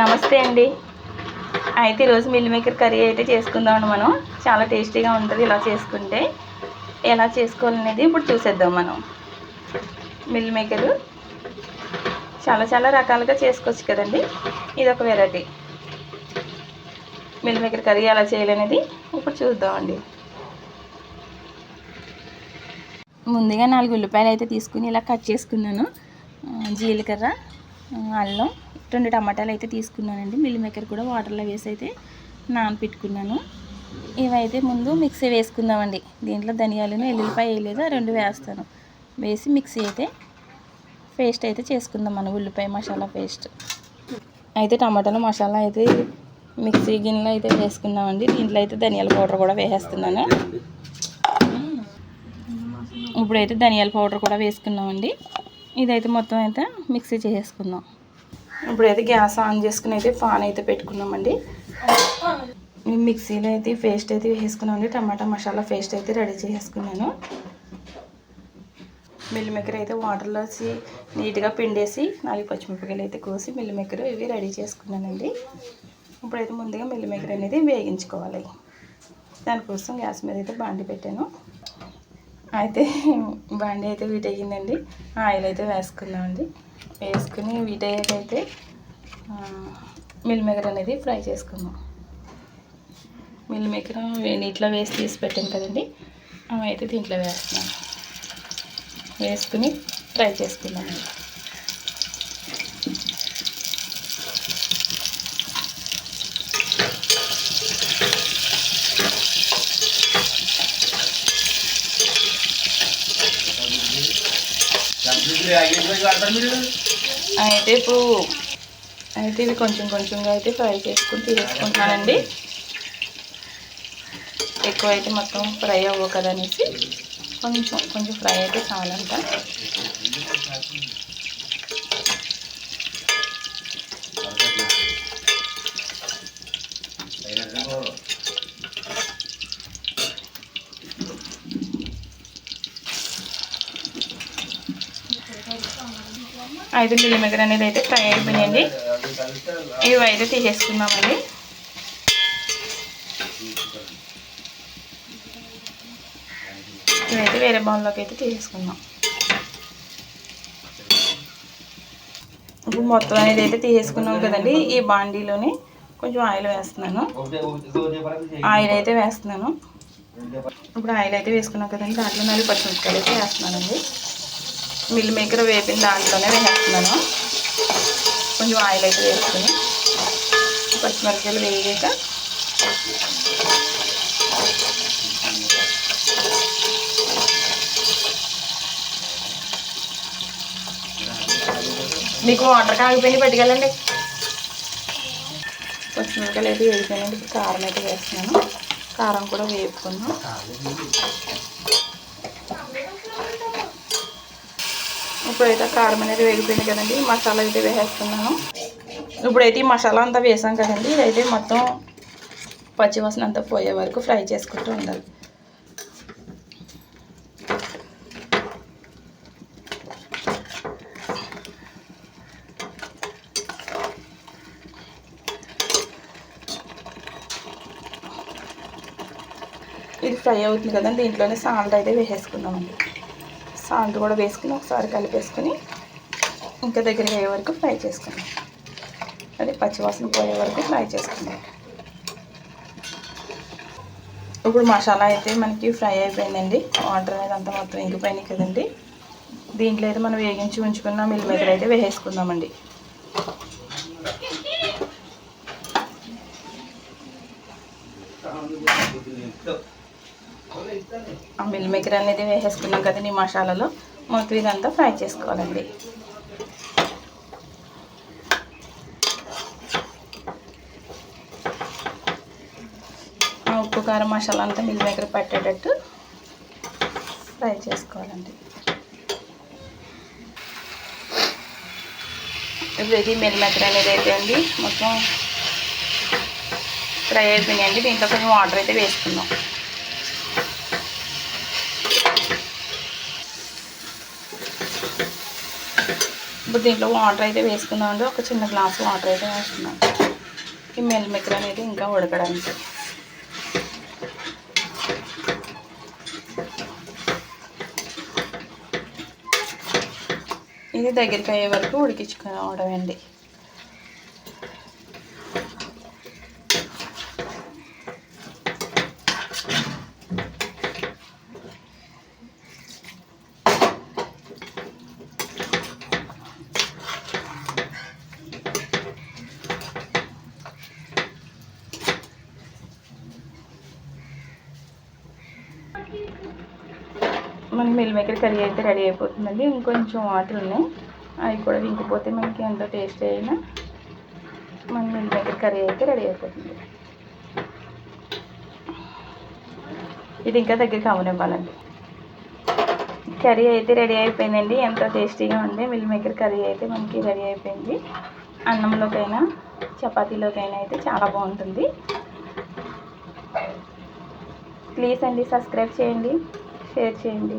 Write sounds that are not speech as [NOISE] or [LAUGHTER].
నమస్తే అండి. అయితే ఈరోజు మిల్ మేకర్ కర్రీ అయితే చేసుకుందామండి మనం. చాలా టేస్టీగా ఉంటుంది ఇలా చేసుకుంటే. ఎలా చేసుకోవాలనేది ఇప్పుడు చూసేద్దాం మనం. మిల్ మేకరు చాలా చాలా రకాలుగా చేసుకోవచ్చు కదండి. ఇది ఒక వెరైటీ. మిల్ మేకర్ కర్రీ ఎలా చేయాలనేది ఇప్పుడు చూద్దామండి ముందుగా నాలుగు ఉల్లిపాయలు అయితే తీసుకుని ఇలా కట్ చేసుకున్నాను. జీలకర్ర అల్లం రెండు టమాటాలు అయితే తీసుకున్నానండి. మిల్ మేకర్ కూడా వాటర్లో వేసి అయితే నానపెట్టుకున్నాను. ఇవైతే ముందు మిక్సీ వేసుకుందామండి. దీంట్లో ధనియాలను ఎల్లుల్లిపాయ వేయలేదు రెండు వేస్తాను. వేసి మిక్సీ అయితే పేస్ట్ అయితే చేసుకుందాం మనం ఉల్లిపాయ మసాలా పేస్ట్. అయితే టమాటాలు మసాలా అయితే మిక్సీ గిన్నెలో అయితే వేసుకున్నామండి దీంట్లో అయితే ధనియాల పౌడర్ కూడా వేసేస్తున్నాను. ఇప్పుడైతే ధనియాల పౌడర్ కూడా వేసుకున్నామండి ఇదైతే మొత్తం అయితే మిక్సీ చేసేసుకుందాం. ఇప్పుడైతే గ్యాస్ ఆన్ చేసుకుని అయితే పాన్ అయితే పెట్టుకున్నామండి మిక్సీలో అయితే పేస్ట్ అయితే వేసుకున్నామండి టమాటా మసాలా పేస్ట్ అయితే రెడీ చేసేసుకున్నాను. మిల్లిమెక్కర అయితే వాటర్లో నీట్గా పిండేసి నాలుగు పచ్చిమిరపకాయలు అయితే కోసి మిల్లిమెక్కర ఇవి రెడీ చేసుకున్నానండి. ఇప్పుడైతే ముందుగా మిల్లిమెక్కర అనేది వేగించుకోవాలి. దానికోసం గ్యాస్ మీద అయితే బాండి పెట్టాను. అయితే [LAUGHS] బండి అయితే వీటెగిందండి ఆయిల్ అయితే వేసుకున్నామండి వేసుకుని వీటయ్యాకైతే మిల్ మేకర్ అనేది ఫ్రై చేసుకుందాం. మిల్ మేకర్ నీటిలో వేసి తీసి పెట్టాను కదండి. అవి అయితే దీంట్లో వేస్తున్నాను. వేసుకుని ఫ్రై చేసుకుందామండి. అయితే ఇప్పుడు అయితే ఇవి కొంచెం కొంచెంగా అయితే ఫ్రై చేసుకుని తీసుకుంటానండి ఎక్కువ అయితే మొత్తం ఫ్రై అవ్వవు కదా కొంచెం కొంచెం ఫ్రై అయితే చాలంట. ఐదు మిల్లీమీటర్ అనేది అయితే ఫ్రై అయిపోయినాయండి ఇవి అయితే తీసేసుకున్నామండి ఇవైతే వేరే బౌల్లోకి అయితే తీసేసుకుందాం. ఇప్పుడు మొత్తం అనేది అయితే తీసేసుకున్నాం కదండి. ఈ బాండీలోని కొంచెం ఆయిల్ వేస్తున్నాను. ఆయిల్ అయితే వేస్తున్నాను. ఇప్పుడు ఆయిల్ అయితే వేసుకున్నాం కదండి. దాంట్లో నాలుగు పచ్చిమిరపకాయలు అయితే వేస్తున్నానండి. మిల్ మేకర్ వేపిన దాంట్లోనే వేసేస్తున్నాను కొంచెం ఆయిల్ అయితే వేసుకుని పచ్చిమిరపకాయలు వేగాక మీకు వాటర్ కాగిపోయింది పట్టుకెళ్ళండి. పచ్చిమిరపకాయలు అయితే వేగిపోయినాయండి కారం అయితే వేస్తున్నాను. కారం కూడా వేపుకున్నాం ఇప్పుడైతే కారం అనేది వేగిపోయింది కదండి. మసాలా అయితే వేసేస్తున్నాను. ఇప్పుడైతే ఈ మసాలా అంతా వేసాం కదండి. ఇదైతే మొత్తం పచ్చివాసన అంతా పోయే వరకు ఫ్రై చేసుకుంటూ ఉండాలి. ఇది ఫ్రై అవుతుంది కదండి. దీంట్లోనే సాల్ట్ అయితే వేసేసుకుందామండి. సాల్ట్ కూడా వేసుకుని ఒకసారి కలిపేసుకుని ఇంకా దగ్గర అయ్యే వరకు ఫ్రై చేసుకుందాం. అదే పచ్చివాసన పోయే వరకు ఫ్రై చేసుకుందాం. ఇప్పుడు మసాలా అయితే మనకి ఫ్రై అయిపోయిందండి. వాటర్ అనేది అంతా మొత్తం ఇంకిపోయినాయి కదండి. దీంట్లో అయితే మనం వేగించి ఉంచుకున్న మిల్ మేకర్ అయితే వేసేసుకుందామండి. ఆ మిల్ మేకర్ అనేది వేసేసుకున్నాం కదండి ఈ మసాలాలో. మొత్తం ఇదంతా ఫ్రై చేసుకోవాలండి. ఉప్పు కారం మసాలా అంతా మిల్ మేకర్ పట్టేటట్టు ఫ్రై చేసుకోవాలండి. ఇప్పుడు ఇది మిల్ మేకర్ అనేది అయితే అండి మొత్తం ఫ్రై అయిపోయినాయండి. దీంట్లో కొంచెం వాటర్ అయితే వేసుకుందాం. ఇప్పుడు దీంట్లో వాటర్ అయితే వేసుకున్నామండి ఒక చిన్న గ్లాస్ వాటర్ అయితే వేసుకున్నాం ఈ మెల్ అనేది ఇంకా ఉడకడానికి. ఇది దగ్గరికి అయ్యే వరకు ఉడికించుకోవడం అండి. మిల్ మేకర్ కర్రీ అయితే రెడీ అయిపోతుందండి. ఇంకొంచెం వాటర్ ఉన్నాయి. అవి కూడా ఇంకిపోతే మనకి ఎంతో టేస్ట్ అయినా మన మిల్ మేకర్ కర్రీ అయితే రెడీ అయిపోతుంది. ఇది ఇంకా దగ్గరికి అవనివ్వాలండి. కర్రీ అయితే రెడీ అయిపోయిందండి. ఎంతో టేస్టీగా ఉంది మిల్ మేకర్ కర్రీ అయితే మనకి రెడీ అయిపోయింది. అన్నంలోకైనా చపాతీలోకైనా అయితే చాలా బాగుంటుంది. ప్లీజ్ అండి సబ్స్క్రైబ్ చేయండి షేర్ చేయండి.